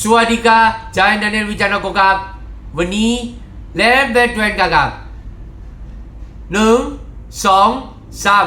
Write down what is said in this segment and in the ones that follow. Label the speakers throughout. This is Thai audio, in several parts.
Speaker 1: สวัสดีครับจายนันเนวิจารณ์กครับ วันนี้เล่นเบทเวนกันครับหนึ่งสองสาม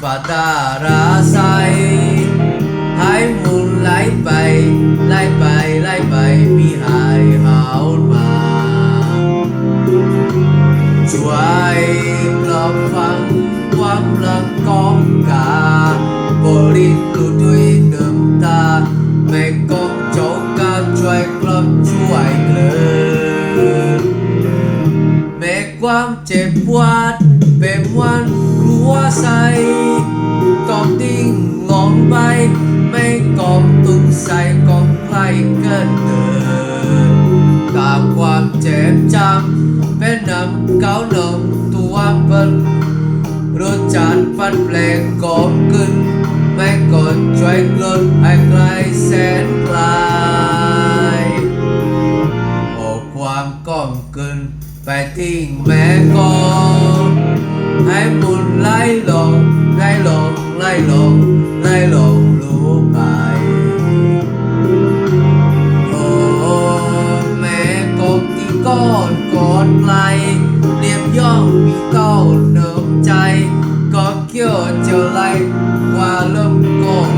Speaker 1: quả ta ra Padarasai hãy mùng lai bay Lai bay lai bay Mi hai haun ma Chuai lập phăng Quang lập con cả. Bồ đi tù tuy nấm ta, Mẹ con cháu ca chuai lập chuai lớn. Mẹ quang chè buat ใสต้องทิ้งลงไป ไม่กองตุกใส่กองใครเกินเดินตามความเจ็บจำเป็นน้ำเก่านมตัวเป็นรสชาติฟันแปลงกอบขึ้น ไม่กดช่วยกลดให้ไกลแสนไกลออกความก้มกึนไปทิ้งแม่กอง ให้บุญไหลลงไหลลงไหลลงไหลลงรู้ไปโอ้แม่กบที่ก้อนกอดไกลเรียบย่องมีเก้าเนิมใจ ก็เกี่ยวเจอไรว่าเริ่มกง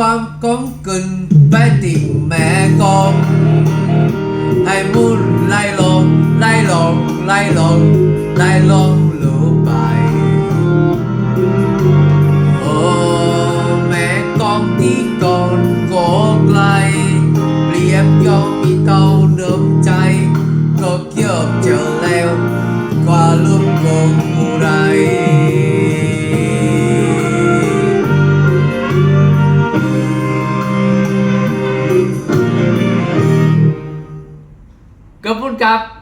Speaker 1: quan con cần bé tìm mẹ con. Hãy muốn lai lộn lai lộn lai lộn lai lộn lũ bài. Ô mẹ con đi con có lại liếm nhau đi tàu nước ครับ